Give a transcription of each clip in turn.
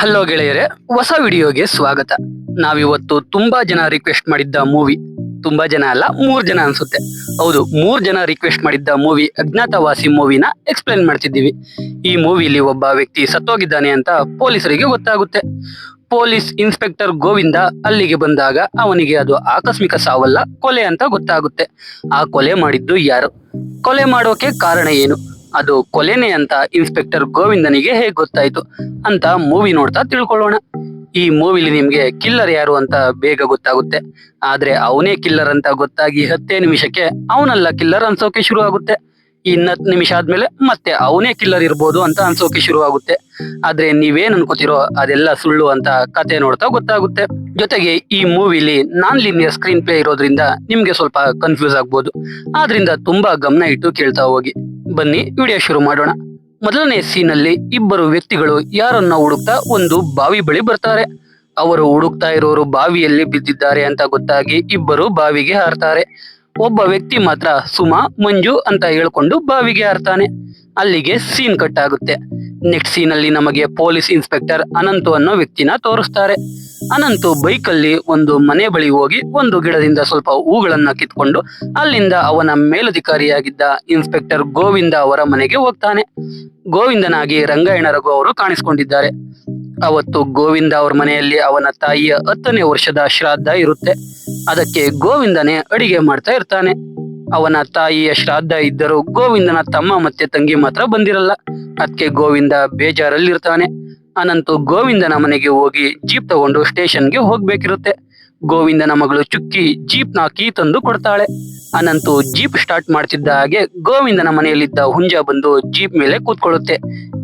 Hello ಗೆಳೆಯರೆ, ಹೊಸ ವಿಡಿಯೋಗೆ ಸ್ವಾಗತ. ನಾವಿವತ್ತು ತುಂಬಾ ಜನ ರಿಕ್ವೆಸ್ಟ್ ಮಾಡಿದ್ದ ಮೂವಿ ತುಂಬಾ ಜನ ಅಲ್ಲ, ಮೂರ್ ಜನ ಅನ್ಸುತ್ತೆ. ಹೌದು, ಮೂರ್ ಜನ ರಿಕ್ವೆಸ್ಟ್ ಮಾಡಿದ್ದ ಮೂವಿ ಅಜ್ಞಾತವಾಸಿ ಮೂವಿನ ಎಕ್ಸ್ಪ್ಲೇನ್ ಮಾಡ್ತಿದ್ದೀವಿ. ಈ ಮೂವಿಲಿ ಒಬ್ಬ ವ್ಯಕ್ತಿ ಸತ್ತೋಗಿದ್ದಾನೆ ಅಂತ ಪೊಲೀಸರಿಗೆ ಗೊತ್ತಾಗುತ್ತೆ. ಪೊಲೀಸ್ ಇನ್ಸ್ಪೆಕ್ಟರ್ ಗೋವಿಂದ ಅಲ್ಲಿಗೆ ಬಂದಾಗ ಅವನಿಗೆ ಅದು ಆಕಸ್ಮಿಕ ಸಾವಲ್ಲ, ಕೊಲೆ ಅಂತ ಗೊತ್ತಾಗುತ್ತೆ. ಆ ಕೊಲೆ ಮಾಡಿದ್ದು ಯಾರು? ಕೊಲೆ ಮಾಡೋಕೆ ಕಾರಣ ಏನು? ಅದು ಕೊಲೆನೆ ಅಂತ ಇನ್ಸ್ಪೆಕ್ಟರ್ ಗೋವಿಂದನಿಗೆ ಹೇಗ್ ಗೊತ್ತಾಯ್ತು ಅಂತ ಮೂವಿ ನೋಡ್ತಾ ತಿಳ್ಕೊಳ್ಳೋಣ. ಈ ಮೂವಿಲಿ ನಿಮ್ಗೆ ಕಿಲ್ಲರ್ ಯಾರು ಅಂತ ಬೇಗ ಗೊತ್ತಾಗುತ್ತೆ. ಆದ್ರೆ ಅವನೇ ಕಿಲ್ಲರ್ ಅಂತ ಗೊತ್ತಾಗಿ ಹತ್ತೇ ನಿಮಿಷಕ್ಕೆ ಅವನಲ್ಲ ಕಿಲ್ಲರ್ ಅನ್ಸೋಕೆ ಶುರು ಆಗುತ್ತೆ ಇನ್ನ ನಿಮಿಷ ಆದ್ಮೇಲೆ ಮತ್ತೆ ಅವನೇ ಕಿಲ್ಲರ್ ಇರ್ಬೋದು ಅಂತ ಅನ್ಸೋಕೆ ಶುರು ಆಗುತ್ತೆ ಆದ್ರೆ ನೀವೇನ್ ಅನ್ಕೋತಿರೋ ಅದೆಲ್ಲ ಸುಳ್ಳು ಅಂತ ಕತೆ ನೋಡ್ತಾ ಗೊತ್ತಾಗುತ್ತೆ. ಜೊತೆಗೆ ಈ ಮೂವಿಲಿ ನಾನ್ ಲಿನಿಯರ್ ಸ್ಕ್ರೀನ್ ಪ್ಲೇ ಇರೋದ್ರಿಂದ ನಿಮ್ಗೆ ಸ್ವಲ್ಪ ಕನ್ಫ್ಯೂಸ್ ಆಗ್ಬೋದು. ಆದ್ರಿಂದ ತುಂಬಾ ಗಮನ ಇಟ್ಟು ಕೇಳ್ತಾ ಹೋಗಿ. ಬನ್ನಿ, ವಿಡಿಯೋ ಶುರು ಮಾಡೋಣ. ಮೊದಲನೇ ಸೀನ್ ಅಲ್ಲಿ ಇಬ್ಬರು ವ್ಯಕ್ತಿಗಳು ಯಾರನ್ನ ಹುಡುಕ್ತಾ ಒಂದು ಬಾವಿ ಬಳಿ ಬರ್ತಾರೆ. ಅವರು ಹುಡುಕ್ತಾ ಇರೋರು ಬಾವಿಯಲ್ಲಿ ಬಿದ್ದಿದ್ದಾರೆ ಅಂತ ಗೊತ್ತಾಗಿ ಇಬ್ಬರು ಬಾವಿಗೆ ಹಾರ್ತಾರೆ. ಒಬ್ಬ ವ್ಯಕ್ತಿ ಮಾತ್ರ ಸುಮಾ, ಮಂಜು ಅಂತ ಹೇಳ್ಕೊಂಡು ಬಾವಿಗೆ ಹಾರ್ತಾನೆ. ಅಲ್ಲಿಗೆ ಸೀನ್ ಕಟ್ ಆಗುತ್ತೆ. ನೆಕ್ಸ್ಟ್ ಸೀನ್ ಅಲ್ಲಿ ನಮಗೆ ಪೊಲೀಸ್ ಇನ್ಸ್ಪೆಕ್ಟರ್ ಅನಂತು ಅನ್ನೋ ವ್ಯಕ್ತಿನ ತೋರಿಸ್ತಾರೆ. ಅನಂತು ಬೈಕಲ್ಲಿ ಒಂದು ಮನೆ ಬಳಿ ಹೋಗಿ ಒಂದು ಗಿಡದಿಂದ ಸ್ವಲ್ಪ ಹೂಗಳನ್ನ ಕಿತ್ಕೊಂಡು ಅಲ್ಲಿಂದ ಅವನ ಮೇಲಧಿಕಾರಿಯಾಗಿದ್ದ ಇನ್ಸ್ಪೆಕ್ಟರ್ ಗೋವಿಂದ ಅವರ ಮನೆಗೆ ಹೋಗ್ತಾನೆ. ಗೋವಿಂದನಾಗಿ ರಂಗಾಯಣ ರಘು ಅವರು ಕಾಣಿಸ್ಕೊಂಡಿದ್ದಾರೆ. ಅವತ್ತು ಗೋವಿಂದ ಅವ್ರ ಮನೆಯಲ್ಲಿ ಅವನ ತಾಯಿಯ ಹತ್ತನೇ ವರ್ಷದ ಶ್ರಾದ್ದ ಇರುತ್ತೆ. ಅದಕ್ಕೆ ಗೋವಿಂದನೇ ಅಡಿಗೆ ಮಾಡ್ತಾ ಇರ್ತಾನೆ. ಅವನ ತಾಯಿಯ ಶ್ರಾದ್ದ ಇದ್ದರೂ ಗೋವಿಂದನ ತಮ್ಮ ಮತ್ತೆ ತಂಗಿ ಮಾತ್ರ ಬಂದಿರಲ್ಲ. ಅದಕ್ಕೆ ಗೋವಿಂದ ಬೇಜಾರಲ್ಲಿರ್ತಾನೆ. ಅನಂತು ಗೋವಿಂದನ ಮನೆಗೆ ಹೋಗಿ ಜೀಪ್ ತಗೊಂಡು ಸ್ಟೇಷನ್ಗೆ ಹೋಗ್ಬೇಕಿರುತ್ತೆ. ಗೋವಿಂದನ ಮಗಳು ಚುಕ್ಕಿ ಜೀಪ್ನ ಕೀ ತಂದು ಕೊಡ್ತಾಳೆ. ಅನಂತು ಜೀಪ್ ಸ್ಟಾರ್ಟ್ ಮಾಡ್ತಿದ್ದ ಹಾಗೆ ಗೋವಿಂದನ ಮನೆಯಲ್ಲಿದ್ದ ಹುಂಜ ಬಂದು ಜೀಪ್ ಮೇಲೆ ಕೂತ್ಕೊಳ್ಳುತ್ತೆ.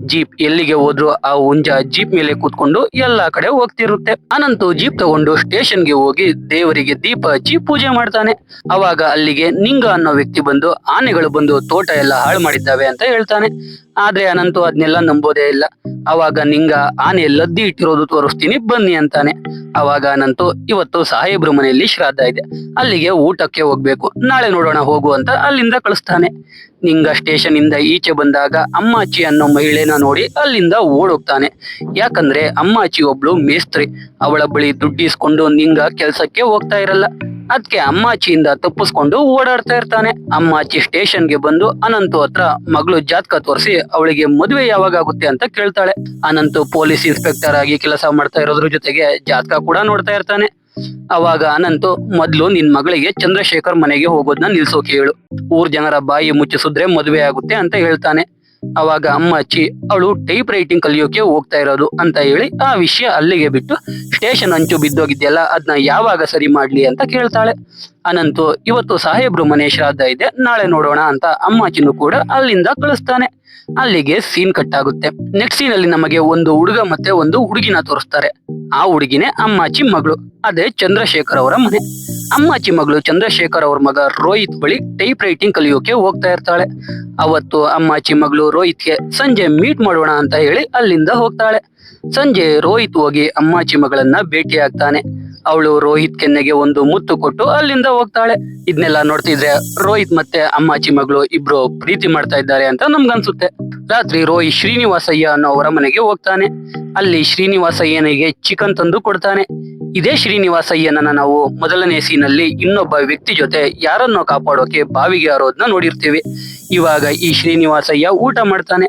ಜೀಪ್ ಎಲ್ಲಿಗೆ ಹೋದ್ರು ಆ ಹುಂಜ ಜೀಪ್ ಮೇಲೆ ಕೂತ್ಕೊಂಡು ಎಲ್ಲಾ ಕಡೆ ಹೋಗ್ತಿರುತ್ತೆ. ಅನಂತು ಜೀಪ್ ತಗೊಂಡು ಸ್ಟೇಷನ್ಗೆ ಹೋಗಿ ದೇವರಿಗೆ ದೀಪ ಹಚ್ಚಿ ಪೂಜೆ ಮಾಡ್ತಾನೆ. ಅವಾಗ ಅಲ್ಲಿಗೆ ನಿಂಗ ಅನ್ನೋ ವ್ಯಕ್ತಿ ಬಂದು ಆನೆಗಳು ಬಂದು ತೋಟ ಎಲ್ಲ ಹಾಳು ಮಾಡಿದ್ದಾವೆ ಅಂತ ಹೇಳ್ತಾನೆ. ಆದ್ರೆ ಅನಂತು ಅದನ್ನೆಲ್ಲ ನಂಬೋದೇ ಇಲ್ಲ. ಅವಾಗ ನಿಂಗ ಆನೆ ಲದ್ದಿ ಇಟ್ಟಿರೋದು ತೋರಿಸ್ತೀನಿ, ಬನ್ನಿ ಅಂತಾನೆ. ಅವಾಗ ನಂತು ಇವತ್ತು ಸಾಹೇಬ್ರ ಮನೆಯಲ್ಲಿ ಶ್ರಾದ್ದ ಇದೆ. ಅಲ್ಲಿಗೆ ಊಟಕ್ಕೆ ಹೋಗ್ಬೇಕು. ನಾಳೆ ನೋಡೋಣ, ಹೋಗು ಅಂತ ಅಲ್ಲಿಂದ ಕಳಿಸ್ತಾನೆ. ನಿಂಗ ಸ್ಟೇಷನ್ ಇಂದ ಈಚೆ ಬಂದಾಗ ಅಮ್ಮಾಚಿ ಅನ್ನೋ ಮಹಿಳೆನ ನೋಡಿ ಅಲ್ಲಿಂದ ಓಡೋಗ್ತಾನೆ. ಯಾಕಂದ್ರೆ ಅಮ್ಮಾಚಿ ಒಬ್ಳು ಮೇಸ್ತ್ರಿ. ಅವಳ ಬಳಿ ದುಡ್ಡಿಸ್ಕೊಂಡು ನಿಂಗ ಕೆಲ್ಸಕ್ಕೆ ಹೋಗ್ತಾ ಇರಲ್ಲ. ಅದಕ್ಕೆ ಅಮ್ಮಾಚಿಯಿಂದ ತಪ್ಪಿಸ್ಕೊಂಡು ಓಡಾಡ್ತಾ ಇರ್ತಾನೆ. ಅಮ್ಮಾಚಿ ಸ್ಟೇಷನ್ಗೆ ಬಂದು ಅನಂತು ಹತ್ರ ಮಗಳು ಜಾತಕ ತೋರಿಸಿ ಅವಳಿಗೆ ಮದುವೆ ಯಾವಾಗ ಆಗುತ್ತೆ ಅಂತ ಕೇಳ್ತಾಳೆ. ಅನಂತು ಪೊಲೀಸ್ ಇನ್ಸ್ಪೆಕ್ಟರ್ ಆಗಿ ಕೆಲಸ ಮಾಡ್ತಾ ಇರೋದ್ರ ಜೊತೆಗೆ ಜಾತಕ ಕೂಡ ನೋಡ್ತಾ ಇರ್ತಾನೆ. ಅವಾಗ ಅನಂತು, ಮೊದ್ಲು ನಿನ್ ಮಗಳಿಗೆ ಚಂದ್ರಶೇಖರ್ ಮನೆಗೆ ಹೋಗೋದನ್ನ ನಿಲ್ಸೋಕೆ ಹೇಳು. ಊರ್ ಜನರ ಬಾಯಿ ಮುಚ್ಚಿಸಿದ್ರೆ ಮದುವೆ ಆಗುತ್ತೆ ಅಂತ ಹೇಳ್ತಾನೆ. ಅವಾಗ ಅಮ್ಮಾಚಿ ಅವಳು ಟೈಪ್ ರೈಟಿಂಗ್ ಕಲಿಯೋಕೆ ಹೋಗ್ತಾ ಇರೋದು ಅಂತ ಹೇಳಿ ಆ ವಿಷಯ ಅಲ್ಲಿಗೆ ಬಿಟ್ಟು ಸ್ಟೇಷನ್ ಅಂಚು ಬಿದ್ದೋಗಿದ್ಯಲ್ಲ ಅದನ್ನ ಯಾವಾಗ ಸರಿ ಮಾಡ್ಲಿ ಅಂತ ಕೇಳ್ತಾಳೆ. ಅನಂತು, ಇವತ್ತು ಸಾಹೇಬ್ರು ಮನೆ ಶ್ರಾದ್ದ ಇದೆ, ನಾಳೆ ನೋಡೋಣ ಅಂತ ಅಮ್ಮಾಚಿನೂ ಕೂಡ ಅಲ್ಲಿಂದ ಕಳಿಸ್ತಾನೆ. ಅಲ್ಲಿಗೆ ಸೀನ್ ಕಟ್ ಆಗುತ್ತೆ. ನೆಕ್ಸ್ಟ್ ಸೀನ್ ಅಲ್ಲಿ ನಮಗೆ ಒಂದು ಹುಡುಗ ಮತ್ತೆ ಒಂದು ಹುಡುಗಿನ ತೋರಿಸ್ತಾರೆ. ಆ ಹುಡುಗಿನೇ ಅಮ್ಮಾಚಿ ಮಗಳು, ಅದೇ ಚಂದ್ರಶೇಖರ್ ಅವರ ಮನೆ. ಅಮ್ಮಾಚಿ ಮಗಳು ಚಂದ್ರಶೇಖರ್ ಅವ್ರ ಮಗ ರೋಹಿತ್ ಬಳಿ ಟೈಪ್ ರೈಟಿಂಗ್ ಕಲಿಯೋಕೆ ಹೋಗ್ತಾ ಇರ್ತಾಳೆ. ಅವತ್ತು ಅಮ್ಮಾಚಿ ಮಗಳು ರೋಹಿತ್ಗೆ ಸಂಜೆ ಮೀಟ್ ಮಾಡೋಣ ಅಂತ ಹೇಳಿ ಅಲ್ಲಿಂದ ಹೋಗ್ತಾಳೆ. ಸಂಜೆ ರೋಹಿತ್ ಹೋಗಿ ಅಮ್ಮಾಚಿ ಮಗಳನ್ನ ಭೇಟಿ ಆಗ್ತಾನೆ ಅವಳು ರೋಹಿತ್ ಕೆನ್ನೆಗೆ ಒಂದು ಮುತ್ತು ಕೊಟ್ಟು ಅಲ್ಲಿಂದ ಹೋಗ್ತಾಳೆ. ಇದನ್ನೆಲ್ಲ ನೋಡ್ತಿದ್ರೆ ರೋಹಿತ್ ಮತ್ತೆ ಅಮ್ಮಾಚಿ ಮಗಳು ಇಬ್ರು ಪ್ರೀತಿ ಮಾಡ್ತಾ ಇದ್ದಾರೆ ಅಂತ ನಮ್ಗನ್ಸುತ್ತೆ. ರಾತ್ರಿ ರೋಹಿತ್ ಶ್ರೀನಿವಾಸಯ್ಯ ಅನ್ನೋ ಅವರ ಮನೆಗೆ ಹೋಗ್ತಾನೆ. ಅಲ್ಲಿ ಶ್ರೀನಿವಾಸಯ್ಯನಿಗೆ ಚಿಕನ್ ತಂದು ಕೊಡ್ತಾನೆ. ಇದೇ ಶ್ರೀನಿವಾಸಯ್ಯನನ್ನ ನಾವು ಮೊದಲನೇ ಸೀನಲ್ಲಿ ಇನ್ನೊಬ್ಬ ವ್ಯಕ್ತಿ ಜೊತೆ ಯಾರನ್ನೋ ಕಾಪಾಡೋಕೆ ಬಾವಿಗೆ ಹಾರೋದ್ನ ನೋಡಿರ್ತೀವಿ. ಇವಾಗ ಈ ಶ್ರೀನಿವಾಸಯ್ಯ ಊಟ ಮಾಡ್ತಾನೆ.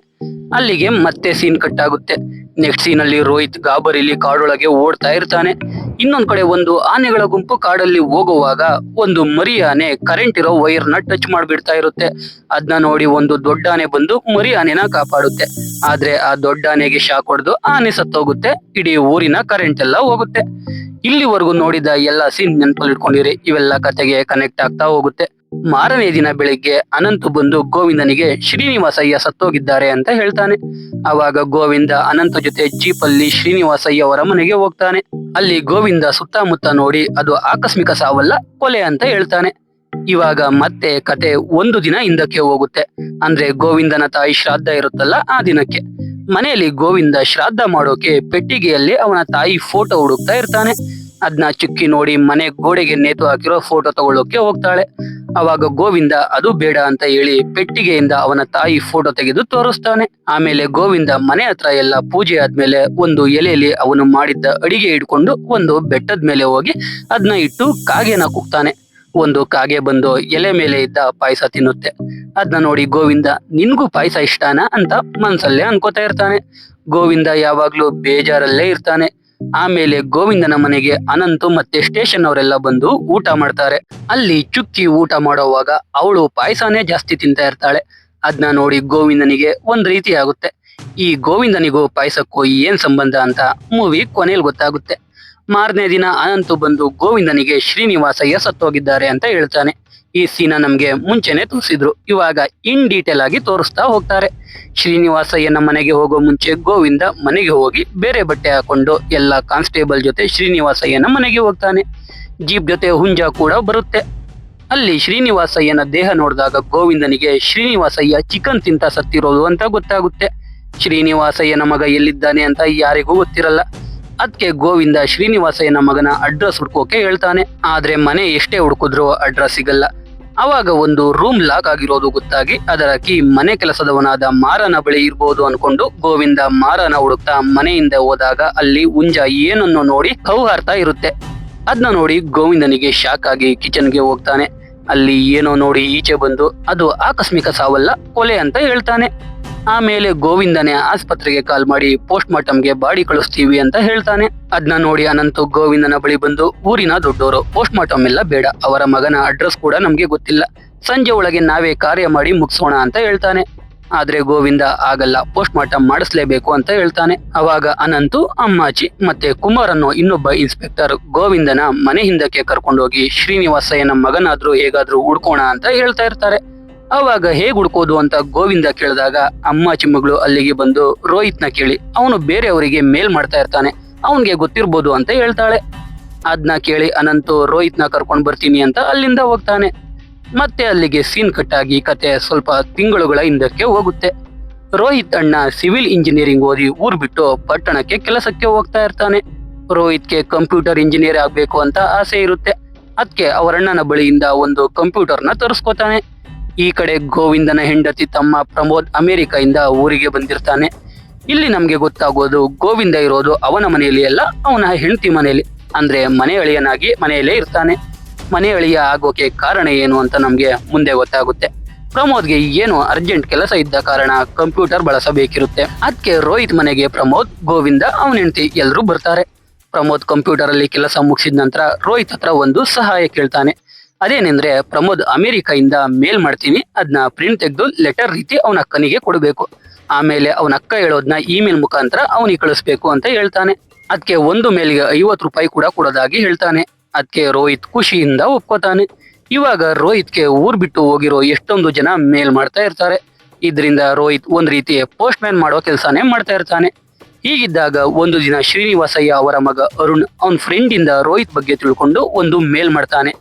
ಅಲ್ಲಿಗೆ ಮತ್ತೆ ಸೀನ್ ಕಟ್ ಆಗುತ್ತೆ. ನೆಕ್ಸ್ಟ್ ಸೀನ್ ಅಲ್ಲಿ ರೋಹಿತ್ ಗಾಬರಿಲಿ ಕಾಡೊಳಗೆ ಓಡ್ತಾ ಇರ್ತಾನೆ. ಇನ್ನೊಂದ್ ಕಡೆ ಒಂದು ಆನೆಗಳ ಗುಂಪು ಕಾಡಲ್ಲಿ ಹೋಗುವಾಗ ಒಂದು ಮರಿ ಆನೆ ಕರೆಂಟ್ ಇರೋ ವೈರ್ನ ಟಚ್ ಮಾಡ್ಬಿಡ್ತಾ ಇರುತ್ತೆ. ಅದನ್ನ ನೋಡಿ ಒಂದು ದೊಡ್ಡ ಆನೆ ಬಂದು ಮರಿ ಆನೆನ ಕಾಪಾಡುತ್ತೆ. ಆದ್ರೆ ಆ ದೊಡ್ಡ ಆನೆಗೆ ಶಾಕ್ ಹೊಡೆದು ಆನೆ ಸತ್ತೋಗುತ್ತೆ. ಇಡೀ ಊರಿನ ಕರೆಂಟ್ ಎಲ್ಲ ಹೋಗುತ್ತೆ. ಇಲ್ಲಿವರೆಗೂ ನೋಡಿದ ಎಲ್ಲಾ ಸೀನ್ ನೆನಪಲ್ಲಿ ಇಟ್ಕೊಂಡಿರಿ ಇವೆಲ್ಲ ಕತೆಗೆ ಕನೆಕ್ಟ್ ಆಗ್ತಾ ಹೋಗುತ್ತೆ. ಮಾರನೇ ದಿನ ಬೆಳಿಗ್ಗೆ ಅನಂತ್ ಬಂದು ಗೋವಿಂದನಿಗೆ, ಶ್ರೀನಿವಾಸಯ್ಯ ಸತ್ತೋಗಿದ್ದಾರೆ ಅಂತ ಹೇಳ್ತಾನೆ. ಅವಾಗ ಗೋವಿಂದ ಅನಂತ ಜೊತೆ ಜೀಪಲ್ಲಿ ಶ್ರೀನಿವಾಸಯ್ಯ ಅವರ ಮನೆಗೆ ಹೋಗ್ತಾನೆ. ಅಲ್ಲಿ ಗೋವಿಂದ ಸುತ್ತಮುತ್ತ ನೋಡಿ, ಅದು ಆಕಸ್ಮಿಕ ಸಾವಲ್ಲ, ಕೊಲೆ ಅಂತ ಹೇಳ್ತಾನೆ. ಇವಾಗ ಮತ್ತೆ ಕತೆ ಒಂದು ದಿನ ಹಿಂದಕ್ಕೆ ಹೋಗುತ್ತೆ. ಅಂದ್ರೆ ಗೋವಿಂದನ ತಾಯಿ ಶ್ರಾದ್ದ ಇರುತ್ತಲ್ಲ ಆ ದಿನಕ್ಕೆ. ಮನೆಯಲ್ಲಿ ಗೋವಿಂದ ಶ್ರಾದ್ದ ಮಾಡೋಕೆ ಪೆಟ್ಟಿಗೆಯಲ್ಲಿ ಅವನ ತಾಯಿ ಫೋಟೋ ಹುಡುಕ್ತಾ ಇರ್ತಾನೆ. ಅದನ್ನ ಚುಕ್ಕಿ ನೋಡಿ ಮನೆ ಗೋಡೆಗೆ ನೇತು ಹಾಕಿರೋ ಫೋಟೋ ತಗೊಳ್ಳೋಕೆ ಹೋಗ್ತಾಳೆ. ಅವಾಗ ಗೋವಿಂದ, ಅದು ಬೇಡ ಅಂತ ಹೇಳಿ ಪೆಟ್ಟಿಗೆಯಿಂದ ಅವನ ತಾಯಿ ಫೋಟೋ ತೆಗೆದು ತೋರಿಸ್ತಾನೆ. ಆಮೇಲೆ ಗೋವಿಂದ ಮನೆ ಹತ್ರ ಎಲ್ಲ ಪೂಜೆ ಆದ್ಮೇಲೆ ಒಂದು ಎಲೆಯಲ್ಲಿ ಅವನು ಮಾಡಿದ್ದ ಅಡಿಗೆ ಇಟ್ಕೊಂಡು ಒಂದು ಬೆಟ್ಟದ ಮೇಲೆ ಹೋಗಿ ಅದನ್ನ ಇಟ್ಟು ಕಾಗೆನ ಕೂಗ್ತಾನೆ. ಒಂದು ಕಾಗೆ ಬಂದು ಎಲೆ ಮೇಲೆ ಇದ್ದ ಪಾಯಸ ತಿನ್ನುತ್ತೆ. ಅದನ್ನ ನೋಡಿ ಗೋವಿಂದ, ನಿನ್ಗೂ ಪಾಯಸ ಇಷ್ಟಾನ? ಅಂತ ಮನ್ಸಲ್ಲೇ ಅನ್ಕೋತಾ ಇರ್ತಾನೆ. ಗೋವಿಂದ ಯಾವಾಗ್ಲೂ ಬೇಜಾರಲ್ಲೇ ಇರ್ತಾನೆ. ಆಮೇಲೆ ಗೋವಿಂದನ ಮನೆಗೆ ಅನಂತು ಮತ್ತೆ ಸ್ಟೇಷನ್ ಅವರೆಲ್ಲ ಬಂದು ಊಟ ಮಾಡ್ತಾರೆ. ಅಲ್ಲಿ ಚುಕ್ಕಿ ಊಟ ಮಾಡುವಾಗ ಅವಳು ಪಾಯಸನೇ ಜಾಸ್ತಿ ತಿಂತಾ ಇರ್ತಾಳೆ. ಅದನ್ನ ನೋಡಿ ಗೋವಿಂದನಿಗೆ ಒಂದ್ ರೀತಿ ಆಗುತ್ತೆ ಈ ಗೋವಿಂದನಿಗೂ ಪಾಯಸಕ್ಕೂ ಏನ್ ಸಂಬಂಧ ಅಂತ ಮೂವಿ ಕೊನೆಯಲ್ಲಿ ಗೊತ್ತಾಗುತ್ತೆ. ಮಾರನೇ ದಿನ ಅನಂತು ಬಂದು ಗೋವಿಂದನಿಗೆ ಶ್ರೀನಿವಾಸಯ್ಯ ಸತ್ತೋಗಿದ್ದಾರೆ ಅಂತ ಹೇಳ್ತಾನೆ. ಈ ಸೀನ ನಮ್ಗೆ ಮುಂಚೆನೆ ತೋರಿಸಿದ್ರು. ಇವಾಗ ಇನ್ ಡೀಟೇಲ್ ಆಗಿ ತೋರಿಸ್ತಾ ಹೋಗ್ತಾರೆ. ಶ್ರೀನಿವಾಸಯ್ಯನ ಮನೆಗೆ ಹೋಗೋ ಮುಂಚೆ ಗೋವಿಂದ ಮನೆಗೆ ಹೋಗಿ ಬೇರೆ ಬಟ್ಟೆ ಹಾಕೊಂಡು ಎಲ್ಲ ಕಾನ್ಸ್ಟೇಬಲ್ ಜೊತೆ ಶ್ರೀನಿವಾಸಯ್ಯನ ಮನೆಗೆ ಹೋಗ್ತಾನೆ. ಜೀಪ್ ಜೊತೆ ಹುಂಜ ಕೂಡ ಬರುತ್ತೆ. ಅಲ್ಲಿ ಶ್ರೀನಿವಾಸಯ್ಯನ ದೇಹ ನೋಡಿದಾಗ ಗೋವಿಂದನಿಗೆ ಶ್ರೀನಿವಾಸಯ್ಯ ಚಿಕನ್ ತಿಂತ ಸತ್ತಿರೋದು ಅಂತ ಗೊತ್ತಾಗುತ್ತೆ. ಶ್ರೀನಿವಾಸಯ್ಯನ ಮಗ ಎಲ್ಲಿದ್ದಾನೆ ಅಂತ ಯಾರಿಗೂ ಗೊತ್ತಿರಲ್ಲ. ಅದಕ್ಕೆ ಗೋವಿಂದ ಶ್ರೀನಿವಾಸಯ್ಯನ ಮಗನ ಅಡ್ರೆಸ್ ಹುಡ್ಕೋಕೆ ಹೇಳ್ತಾನೆ. ಆದ್ರೆ ಮನೆ ಎಷ್ಟೇ ಹುಡುಕಿದ್ರು ಅಡ್ರೆಸ್ ಸಿಗಲ್ಲ. ಅವಾಗ ಒಂದು ರೂಮ್ ಲಾಕ್ ಆಗಿರೋದು ಗೊತ್ತಾಗಿ ಅದರ ಕೀ ಮನೆ ಕೆಲಸದವನಾದ ಮಾರನ ಬಳಿ ಇರಬಹುದು ಅನ್ಕೊಂಡು ಗೋವಿಂದ ಮಾರನ ಹುಡುಕ್ತಾ ಮನೆಯಿಂದ ಹೋದಾಗ ಅಲ್ಲಿ ಉಂಜ ಏನನ್ನು ನೋಡಿ ಕೌಹಾರ್ತಾ ಇರುತ್ತೆ. ಅದನ್ನ ನೋಡಿ ಗೋವಿಂದನಿಗೆ ಶಾಕ್ ಆಗಿ ಕಿಚನ್ಗೆ ಹೋಗ್ತಾನೆ. ಅಲ್ಲಿ ಏನೋ ನೋಡಿ ಈಚೆ ಬಂದು ಅದು ಆಕಸ್ಮಿಕ ಸಾವಲ್ಲ ಕೊಲೆ ಅಂತ ಹೇಳ್ತಾನೆ. ಆಮೇಲೆ ಗೋವಿಂದನೇ ಆಸ್ಪತ್ರೆಗೆ ಕಾಲ್ ಮಾಡಿ ಪೋಸ್ಟ್ ಮಾರ್ಟಮ್ಗೆ ಬಾಡಿ ಕಳಿಸ್ತೀವಿ ಅಂತ ಹೇಳ್ತಾನೆ. ಅದನ್ನ ನೋಡಿ ಅನಂತು ಗೋವಿಂದನ ಬಳಿ ಬಂದು ಊರಿನ ದೊಡ್ಡವರು ಪೋಸ್ಟ್ ಮಾರ್ಟಮ್ ಎಲ್ಲ ಬೇಡ, ಅವರ ಮಗನ ಅಡ್ರೆಸ್ ಕೂಡ ನಮ್ಗೆ ಗೊತ್ತಿಲ್ಲ. ಸಂಜೆ ಒಳಗೆ ನಾವೇ ಕಾರ್ಯ ಮಾಡಿ ಮುಗಿಸೋಣ ಅಂತ ಹೇಳ್ತಾನೆ. ಆದ್ರೆ ಗೋವಿಂದ ಆಗಲ್ಲ ಪೋಸ್ಟ್ ಮಾರ್ಟಮ್ ಮಾಡಿಸ್ಲೇಬೇಕು ಅಂತ ಹೇಳ್ತಾನೆ. ಅವಾಗ ಅನಂತು ಅಮ್ಮಾಚಿ ಮತ್ತೆ ಕುಮಾರ್ ಅನ್ನೋ ಇನ್ನೊಬ್ಬ ಇನ್ಸ್ಪೆಕ್ಟರ್ ಗೋವಿಂದನ ಮನೆ ಹಿಂದಕ್ಕೆ ಕರ್ಕೊಂಡೋಗಿ, ಶ್ರೀನಿವಾಸಯ್ಯನ ಮಗನಾದ್ರೂ ಹೇಗಾದ್ರೂ ಹುಡ್ಕೋಣ ಅಂತ ಹೇಳ್ತಾ ಇರ್ತಾರೆ. ಅವಾಗ ಹೇಗ್ ಹುಡ್ಕೋದು ಅಂತ ಗೋವಿಂದ ಕೇಳಿದಾಗ ಅಮ್ಮಾಚಿ ಮಗಳು ಅಲ್ಲಿಗೆ ಬಂದು ರೋಹಿತ್ನ ಕೇಳಿ, ಅವನು ಬೇರೆಯವರಿಗೆ ಮೇಲ್ ಮಾಡ್ತಾ ಇರ್ತಾನೆ, ಅವನ್ಗೆ ಗೊತ್ತಿರ್ಬೋದು ಅಂತ ಹೇಳ್ತಾಳೆ. ಅದ್ನ ಕೇಳಿ ಅನಂತು, ರೋಹಿತ್ನ ಕರ್ಕೊಂಡು ಬರ್ತೀನಿ ಅಂತ ಅಲ್ಲಿಂದ ಹೋಗ್ತಾನೆ. ಮತ್ತೆ ಅಲ್ಲಿಗೆ ಸೀನ್ ಕಟ್ ಆಗಿ ಕತೆ ಸ್ವಲ್ಪ ತಿಂಗಳುಗಳ ಹಿಂದಕ್ಕೆ ಹೋಗುತ್ತೆ. ರೋಹಿತ್ ಅಣ್ಣ ಸಿವಿಲ್ ಇಂಜಿನಿಯರಿಂಗ್ ಓದಿ ಊರ್ ಬಿಟ್ಟು ಪಟ್ಟಣಕ್ಕೆ ಕೆಲಸಕ್ಕೆ ಹೋಗ್ತಾ ಇರ್ತಾನೆ. ರೋಹಿತ್ಗೆ ಕಂಪ್ಯೂಟರ್ ಇಂಜಿನಿಯರ್ ಆಗ್ಬೇಕು ಅಂತ ಆಸೆ ಇರುತ್ತೆ. ಅದಕ್ಕೆ ಅವರಣ್ಣನ ಬಳಿಯಿಂದ ಒಂದು ಕಂಪ್ಯೂಟರ್ನ ತರಿಸ್ಕೊತಾನೆ. ಈ ಕಡೆ ಗೋವಿಂದನ ಹೆಂಡತಿ ತಮ್ಮ ಪ್ರಮೋದ್ ಅಮೆರಿಕದಿಂದ ಊರಿಗೆ ಬಂದಿರ್ತಾನೆ. ಇಲ್ಲಿ ನಮ್ಗೆ ಗೊತ್ತಾಗೋದು ಗೋವಿಂದ ಇರೋದು ಅವನ ಮನೆಯಲ್ಲಿ ಅಲ್ಲ, ಅವನ ಹೆಂಡತಿ ಮನೆಯಲ್ಲಿ. ಅಂದ್ರೆ ಮನೆ ಅಳಿಯನಾಗಿ ಮನೆಯಲ್ಲೇ ಇರ್ತಾನೆ. ಮನೆ ಅಳಿಯ ಆಗೋಕೆ ಕಾರಣ ಏನು ಅಂತ ನಮ್ಗೆ ಮುಂದೆ ಗೊತ್ತಾಗುತ್ತೆ. ಪ್ರಮೋದ್ಗೆ ಏನು ಅರ್ಜೆಂಟ್ ಕೆಲಸ ಇದ್ದ ಕಾರಣ ಕಂಪ್ಯೂಟರ್ ಬಳಸಬೇಕಿರುತ್ತೆ. ಅದಕ್ಕೆ ರೋಹಿತ್ ಮನೆಗೆ ಪ್ರಮೋದ್, ಗೋವಿಂದ ಅವನ ಹೆಂಡತಿ ಎಲ್ಲರೂ ಬರ್ತಾರೆ. ಪ್ರಮೋದ್ ಕಂಪ್ಯೂಟರ್ ಅಲ್ಲಿ ಕೆಲಸ ಮುಗಿಸಿದ ನಂತರ ರೋಹಿತ್ ಹತ್ರ ಒಂದು ಸಹಾಯ ಕೇಳ್ತಾನೆ. ಅದೇನೆಂದ್ರೆ ಪ್ರಮೋದ್ ಅಮೆರಿಕದಿಂದ ಮೇಲ್ ಮಾಡ್ತೀನಿ ಅದನ್ನ ಪ್ರಿಂಟ್ ತೆಗೆದು ಲೆಟರ್ ರೀತಿ ಅವನ ಅಕ್ಕನಿಗೆ ಕೊಡಬೇಕು. ಆಮೇಲೆ ಅವನ ಅಕ್ಕ ಹೇಳೋದನ್ನ ಇಮೇಲ್ ಮುಖಾಂತರ ಅವನಿಗೆ ಕಳಿಸ್ಬೇಕು ಅಂತ ಹೇಳ್ತಾನೆ. ಅದಕ್ಕೆ ಒಂದು ಮೇಲ್ಗೆ ಐವತ್ತು ರೂಪಾಯಿ ಕೂಡ ಕೊಡೋದಾಗಿ ಹೇಳ್ತಾನೆ. ಅದಕ್ಕೆ ರೋಹಿತ್ ಖುಷಿಯಿಂದ ಒಪ್ಕೋತಾನೆ. ಇವಾಗ ರೋಹಿತ್ಗೆ ಊರ್ ಬಿಟ್ಟು ಹೋಗಿರೋ ಎಷ್ಟೊಂದು ಜನ ಮೇಲ್ ಮಾಡ್ತಾ ಇರ್ತಾರೆ. ಇದರಿಂದ ರೋಹಿತ್ ಒಂದ್ ರೀತಿ ಪೋಸ್ಟ್ ಮ್ಯಾನ್ ಮಾಡೋ ಕೆಲಸನೇ ಮಾಡ್ತಾ ಇರ್ತಾನೆ. ಹೀಗಿದ್ದಾಗ ಒಂದು ದಿನ ಶ್ರೀನಿವಾಸಯ್ಯ ಅವರ ಮಗ ಅರುಣ್ ಅವನ ಫ್ರೆಂಡ್ ಇಂದ ರೋಹಿತ್ ಬಗ್ಗೆ ತಿಳ್ಕೊಂಡು ಒಂದು ಮೇಲ್ ಮಾಡ್ತಾನೆ.